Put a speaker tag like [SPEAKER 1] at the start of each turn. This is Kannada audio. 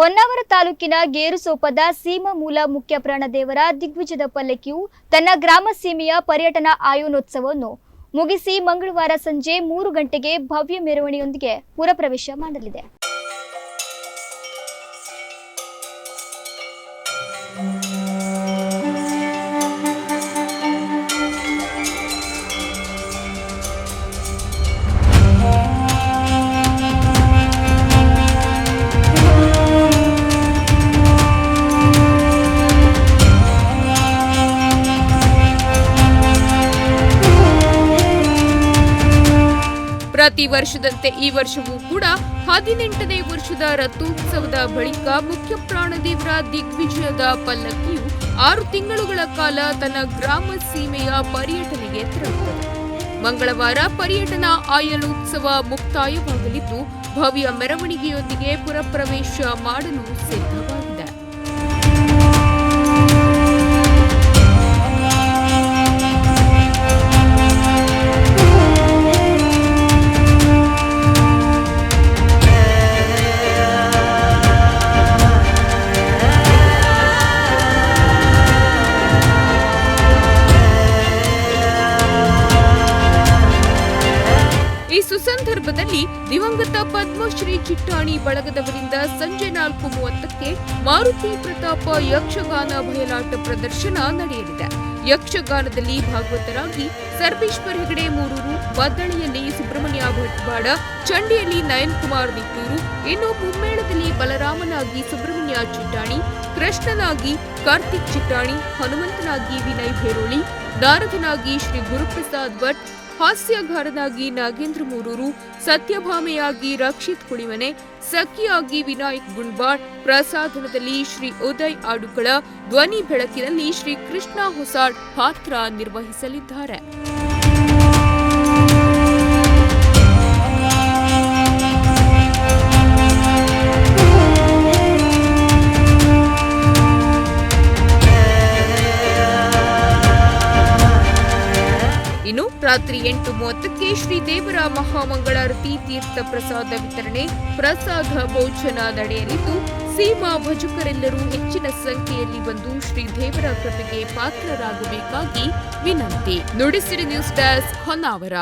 [SPEAKER 1] ಹೊನ್ನಾವರ ತಾಲೂಕಿನ ಗೇರುಸೋಪದ ಸೀಮಮೂಲ ಮುಖ್ಯ ಪ್ರಾಣದೇವರ ದಿಗ್ವಿಜದ ಪಲ್ಲಕ್ಕಿಯು ತನ್ನ ಗ್ರಾಮ ಸೀಮೆಯ ಪರ್ಯಟನಾ ಆಯೋನೋತ್ಸವವನ್ನು ಮುಗಿಸಿ ಮಂಗಳವಾರ ಸಂಜೆ ಮೂರು ಗಂಟೆಗೆ ಭವ್ಯ ಮೆರವಣಿಯೊಂದಿಗೆ ಪುರಪ್ರವೇಶ ಮಾಡಲಿದೆ.
[SPEAKER 2] ಪ್ರತಿ ವರ್ಷದಂತೆ ಈ ವರ್ಷವೂ ಕೂಡ ಹದಿನೆಂಟನೇ ವರ್ಷದ ರಥೋತ್ಸವದ ಬಳಿಕ ಮುಖ್ಯ ಪ್ರಾಣದೇವರ ದಿಗ್ವಿಜಯದ ಪಲ್ಲಕ್ಕಿಯು ಆರು ತಿಂಗಳುಗಳ ಕಾಲ ತನ್ನ ಗ್ರಾಮ ಸೀಮೆಯ ಪರ್ಯಟನೆಗೆ ತೆರಳುತ್ತದೆ ಮಂಗಳವಾರ ಪರ್ಯಟನಾ ಆಯನೋತ್ಸವ ಮುಕ್ತಾಯವಾಗಲಿದ್ದು, ಭವ್ಯ ಮೆರವಣಿಗೆಯೊಂದಿಗೆ ಪುರಪ್ರವೇಶ ಮಾಡಲು ಸಿದ್ಧವಾಗಿದೆ. ಈ ಸುಸಂದರ್ಭದಲ್ಲಿ ದಿವಂಗತ ಪದ್ಮಶ್ರೀ ಚಿಟ್ಟಾಣಿ ಬಳಗದವರಿಂದ ಸಂಜೆ ನಾಲ್ಕು ಮೂವತ್ತಕ್ಕೆ ಮಾರುತಿ ಪ್ರತಾಪ ಯಕ್ಷಗಾನ ಬಯಲಾಟ ಪ್ರದರ್ಶನ ನಡೆಯಲಿದೆ. ಯಕ್ಷಗಾನದಲ್ಲಿ ಭಾಗವತರಾಗಿ ಸರ್ವೇಶ್ವರ್ ಹೆಗಡೆ ಮೂರೂರು ವದ್ದಳಿಯಲ್ಲಿ ಸುಬ್ರಹ್ಮಣ್ಯ ಭಟ್ವಾಡ, ಚಂಡಿಯಲ್ಲಿ ನಯನ್ ಕುಮಾರ್ ನಿಟ್ಟೂರು ಇನ್ನು ಮುಮ್ಮೇಳದಲ್ಲಿ ಬಲರಾಮನಾಗಿ ಸುಬ್ರಹ್ಮಣ್ಯ ಚಿಟ್ಟಾಣಿ, ಕೃಷ್ಣನಾಗಿ ಕಾರ್ತಿಕ್ ಚಿಟ್ಟಾಣಿ, ಹನುಮಂತನಾಗಿ ವಿನಯ್ ಭೇರೋಳಿ, ನಾರದನಾಗಿ ಶ್ರೀ ಗುರುಪ್ರಸಾದ್ ಭಟ್ ಹಾಸ್ಯಗಾರನಾಗಿ ನಾಗೇಂದ್ರ ಮೂರೂರು, ಸತ್ಯಭಾಮೆಯಾಗಿ ರಕ್ಷಿತ್ ಕುಣಿಮನೆ ಸಖಿಯಾಗಿ ವಿನಾಯಕ್ ಗುಣ್ಬಾಡ್ ಪ್ರಸಾದನದಲ್ಲಿ ಶ್ರೀ ಉದಯ್ ಆಡುಕಳ, ಧ್ವನಿ ಬೆಳಕಿನಲ್ಲಿ ಶ್ರೀ ಕೃಷ್ಣ ಹೊಸಾಡ್ ಪಾತ್ರ ನಿರ್ವಹಿಸಲಿದ್ದಾರೆ. ಇನ್ನು ರಾತ್ರಿ ಎಂಟು ಮೂವತ್ತಕ್ಕೆ ಶ್ರೀ ದೇವರ ಮಹಾಮಂಗಳಾರತಿ ತೀರ್ಥ ಪ್ರಸಾದ ವಿತರಣೆ, ಪ್ರಸಾದ ಭೋಜನ ನಡೆಯಲಿದ್ದು ಸೀಮಾ ಭಜಕರೆಲ್ಲರೂ ಹೆಚ್ಚಿನ ಸಂಖ್ಯೆಯಲ್ಲಿ ಬಂದು ಶ್ರೀ ದೇವರ ಕೃಪೆಗೆ ಪಾತ್ರರಾಗಬೇಕಾಗಿ ವಿನಂತಿ. Nudisiri news desk Honnavar.